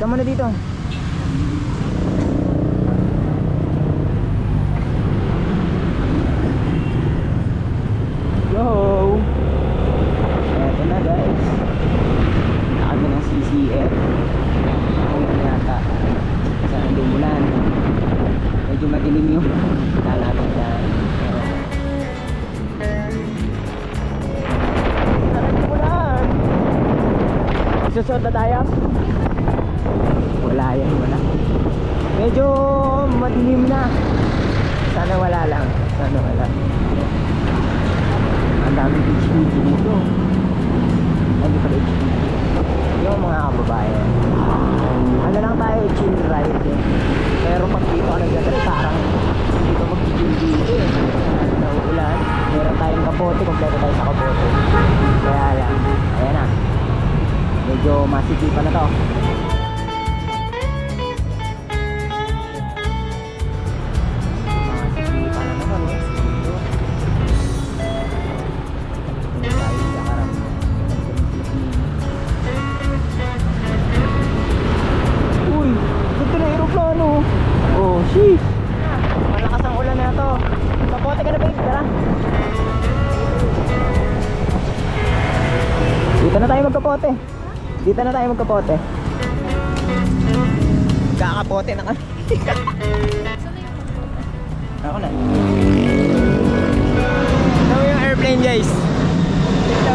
ka muna dito. Sana wala. Ang dami HPG dito. Hindi pala HPG. Yung mga kababayan. Ano lang tayo, chill ride eh. Pero pag dito ka nagdadrive, parang hindi ka mag-chill dito eh. Nauulan. Meron tayong kapote, kompleto tayo sa kapote. Kaya lang, ayan na. Medyo masikipan na to. Dito na tayo magkapote. Dito na tayo magkapote. Kakapote na kami. Ako na. Ito yung airplane guys. Ito.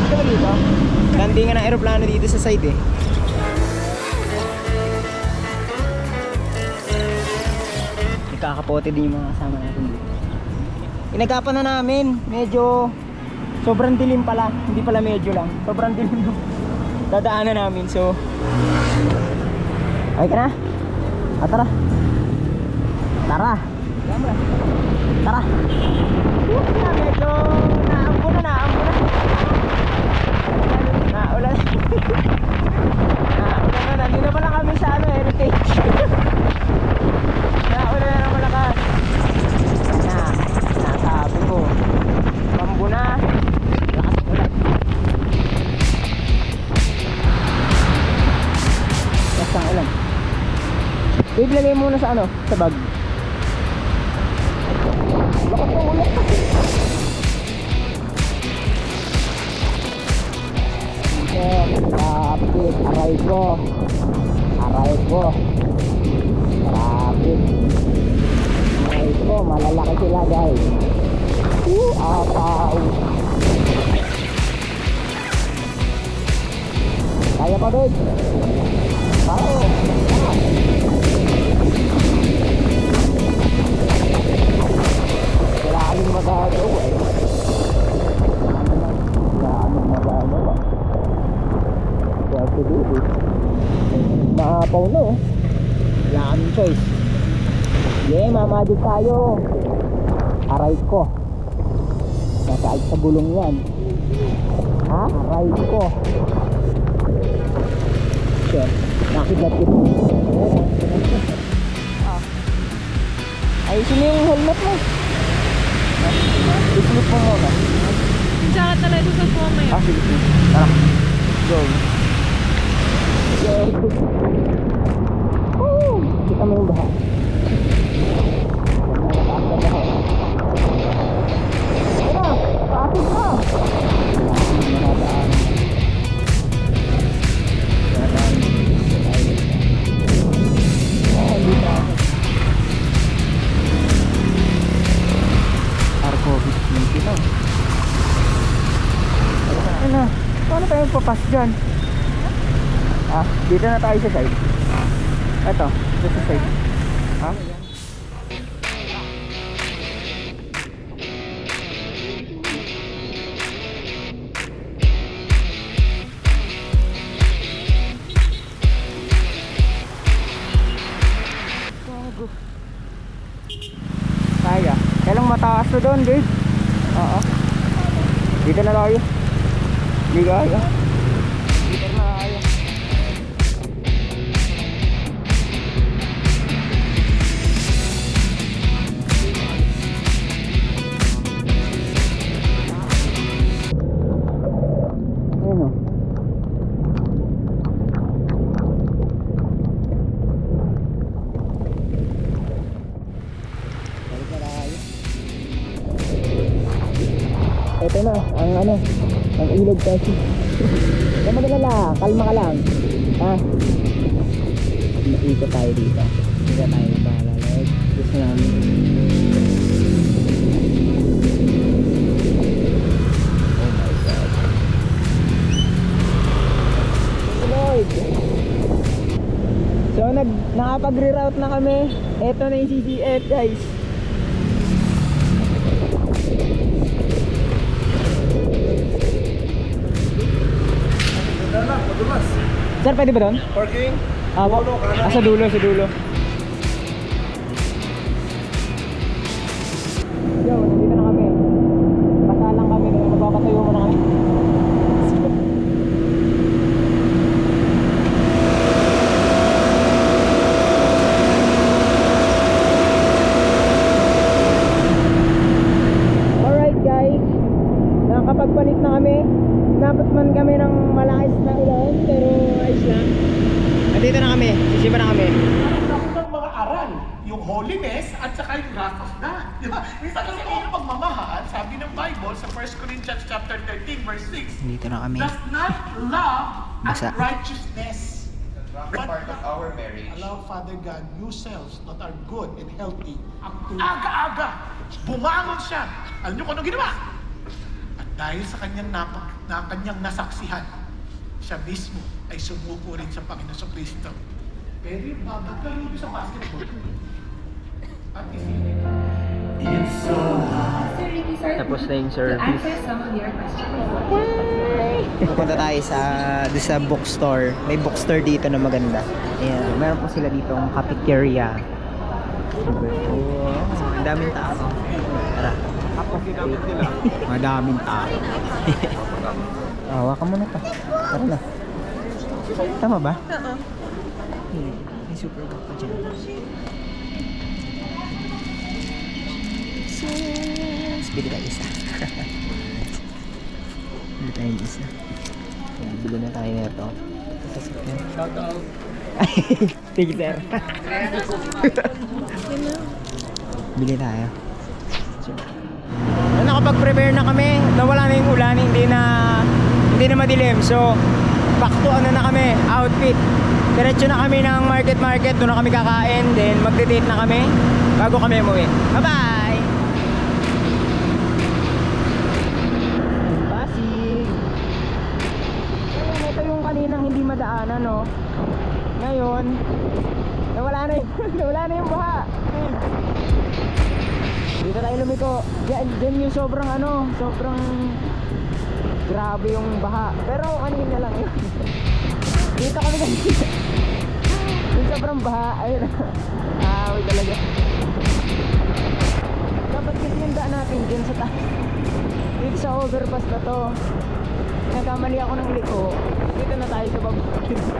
Ito ba dito? Landingan ng aeroplano dito sa side eh. Nagkakapote din yung mga kasama natin dito. Inagapan na namin. Medyo sobrang dilim pala. Hindi pala medyo lang. Sobrang dilim yung dadaanan namin. So, ay ka na? Ah, tara. Tara. Tara. Woo, na, medyo naambo na, naambo na. Naulan. Naulan na. Nandito na pala kami sa ano, heritage. Babe, lagay muna sa ano, sa bag. Lakas ng ulan. Traffic. Aray ko. Aray ko. Traffic. Aray ko, malalaki sila guys. Uh, apaw. Kaya pa babe? Pao. Wala magagawa eh. Wala kaming magagawa. Kaya siguro. Maapaw na oh. Wala mamadig tayo. Aray ko. Nasaan sa gulong yan. Ha? Aray ko. Sure. Nakidlat ko. Ah. Ayusin mo yung helmet mo. I-flip mo muna. Tsaka talaga sa phone mo yun. Ah, sige, sige. Tara. Go. Go. Dyan? Ah, dito na tayo sa side. Ito, dito sa side. Ha? Gago. Kaya. Kailang mataas na doon, babe. Oo. Dito na tayo. Hindi kaya. Ang ilog kasi. Huwag magalala, kalma ka lang. Ha? Maikot tayo dito. Hindi ka tayo bahala. Like, gusto namin. Oh! So, nag, nakapag-reroute na kami. Ito na yung CCF, guys. Sir, pwede ba doon? Parking? Ah, po. Ah, sa dulo, sa dulo. Yo, nandito na kami. Pasalang kami, magpapatayo mo na kami. Nakakapagpalit na kami. Napot man kami ng malakas na ulan, pero ayos lang. Nandito na kami, sisipa na kami. ng mga aral, yung holiness at saka yung wrath of God. Di ba? Minsan kasi kung ano pagmamahal, sabi ng Bible sa 1 Corinthians chapter 13 verse 6, Dito na kami. does not love Basa. and righteousness. But part of our marriage. allow Father God new cells that are good and healthy up to aga-aga. Bumangon siya. Alam niyo kung ano ginawa? At dahil sa kanyang napak, na kanyang nasaksihan, siya mismo ay sumuko rin sa Panginoon sa Kristo. Pero yung babaglaro niyo sa basketball. At isipin. Tapos na yung To service. answer some of your questions. Pupunta tayo sa doon sa bookstore. May bookstore dito na maganda. Ayan, meron po sila dito ang cafeteria. Wow, ang daming tao. Tara. Madaming tao. Awa ka muna pa. Tara na. Tama ba? Oo. Hmm, May super book pa dyan. Yes! Bili tayo isa. Bili tayo isa. Ayan, Bili na tayo nito. Shout out! Thank you, sir. Bili tayo. So, nakapag-prepare na kami. Nawala na yung ulan. Hindi na hindi na madilim. So, back to ano na kami, outfit. Diretso na kami ng market market. Doon na kami kakain. Then, magde-date na kami bago kami umuwi. Bye-bye! Pasig! Ito yung kaninang hindi madaanan, no? Ngayon, nawala na yung, nawala na yung buha. Dito tayo lumiko. Diyan, diyan yung sobrang ano, sobrang grabe yung baha. Pero kanina lang yun. Dito kami kasi. yung sobrang baha. Ayun. Ah, wait talaga. Dapat kasi yung daan natin dyan sa taas. Dito sa overpass na to. Nagkamali ako ng liko. Dito na tayo sa baba.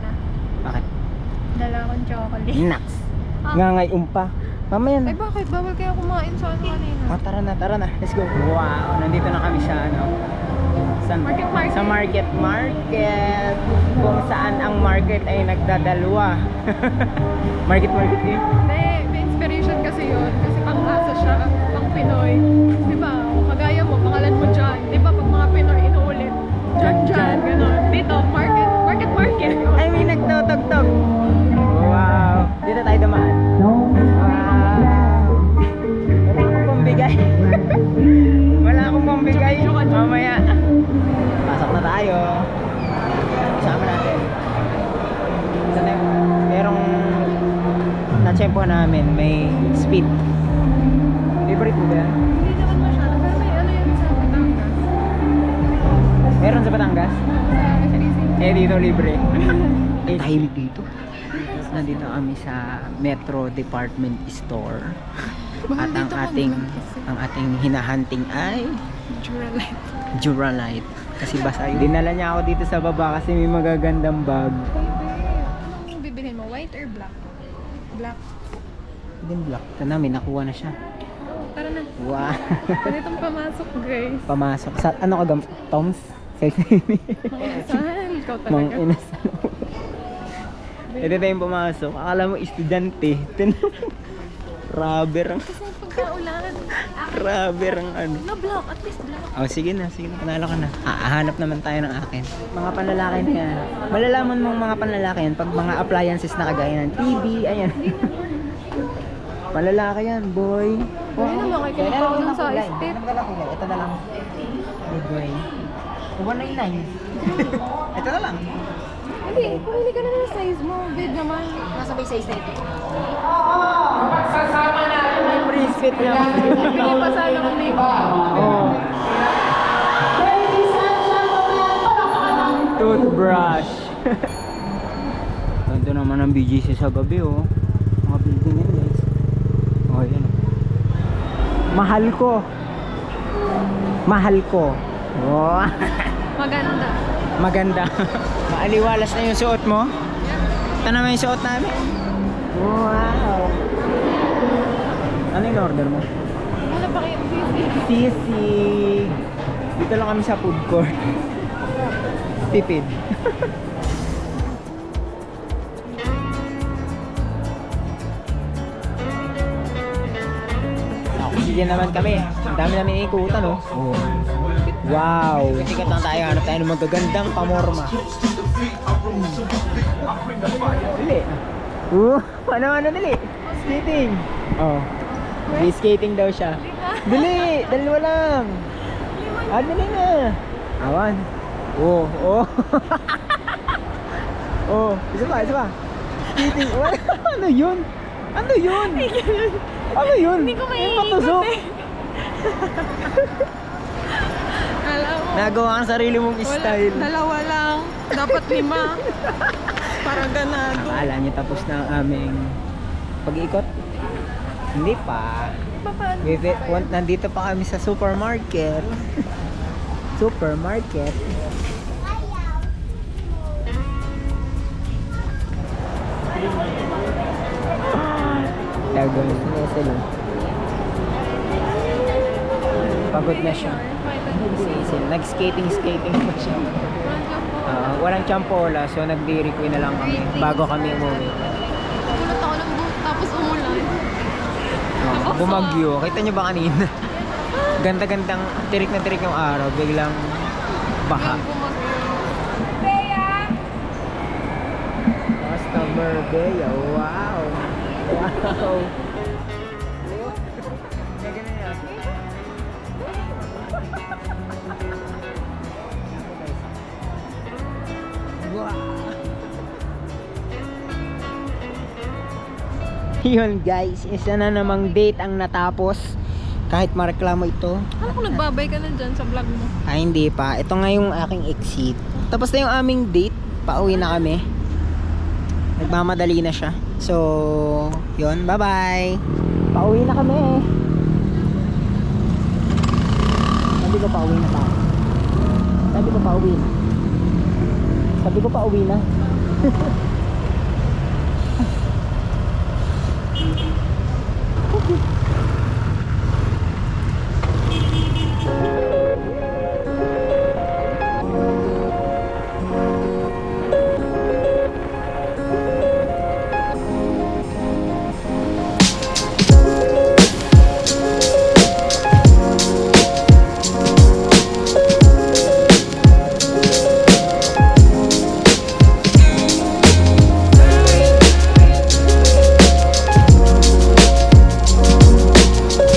Na. Bakit? Dala akong chocolate. Nax. Nga ngay umpa. Mamaya na. Ay bakit? Bawal kaya kumain sa ano kanina? Oh, tara na, tara na. Let's go. Wow, nandito na kami sa ano. Sa, Market, market. Sa market, market. Kung saan ang market ay nagdadalwa. market, market eh. Hindi, may inspiration kasi yun. Kasi pang-asa siya, pang na-tempo namin, may speed. Favorite mo ba yan? Hindi naman masyado. Pero may ano yan sa Batangas. Meron sa Batangas? Eh, dito libre. eh, tahimik dito. Nandito kami sa Metro Department Store. At ang ating ang ating hinahunting ay Duralite. Duralite. Kasi basa yun. Dinala niya ako dito sa baba kasi may magagandang bag. Din black. Ito na, may nakuha na siya. Tara na. Wow. Pwede itong pamasok, guys. Pamasok. Sa, ano ka gam? Toms? Saan? Ikaw Mang talaga. Ito tayong pumasok. Akala mo estudyante. Rubber ang... Kasi pagkaulan. Rubber ang ano. Na black. At least black. Oh, sige na, sige na, panalo ka na. Hahanap naman tayo ng akin. Mga panlalaki na yan. Malalaman mong mga panlalaki yan pag mga appliances na kagaya ng TV, ayan. Panlalaki yan, boy. Ay naman, kay kinuha ko ng size tip. Ano ba kulay? Ito na lang. Boy. 199. Ito na lang. Hindi, pumili ka na ng size mo. Bid naman. Nasa may size na ito. May free fit naman. Bili pa sana ng name. Oh. Toothbrush. Ganda naman ang BGC sa gabi oh. Mga building yan guys. Oh yan. Mahal ko. Mahal ko. Oh. Maganda. Maganda. Maaliwalas na yung suot mo. Ito naman yung suot namin. Wow. Ano yung order mo? Wala pa kayo. Sisig. Dito lang kami sa food court. Tipid. Oxygen naman kami. Ang dami namin ikutan, oh. Wow. Sikat lang tayo. Hanap tayo ng magagandang pamorma. Dili. Uh, ano ano dili? Skating. Oh. May skating daw siya. Dili, dalawa lang. Ah, dali na. Awan. Oh, oh. oh, isa pa, isa pa. Skating. Ano yun? Ano yun? ano yun? Hindi ko maiikot eh. Alam mo. Nagawa ang sarili mong Wala, style. dalawa lang. Dapat lima. Para ganado. Akala niyo tapos na ang aming pag-ikot? Hindi pa. Visit, nandito pa kami sa supermarket. supermarket. Pagod na siya. Nag-skating skating pa siya. Ah, walang champola so nag-dairy queen na lang kami bago kami umuwi. Nagulat ako ng book tapos umulan. Oh, bumagyo. Kita nyo ba kanina? Ganda-gandang tirik na tirik yung araw. Biglang baha. Customer Bea. Wow. Wow. Yun guys, isa na namang date ang natapos kahit mareklamo ito. Ano kung nagbabay ka na dyan sa vlog mo? Ay, hindi pa. Ito nga yung aking exit. Tapos na yung aming date. Pauwi na kami. Nagmamadali na siya. So, yun. Bye-bye. Pauwi na kami. Sabi ko pauwi na tayo. Sabi ko pauwi na. Sabi ko pauwi na.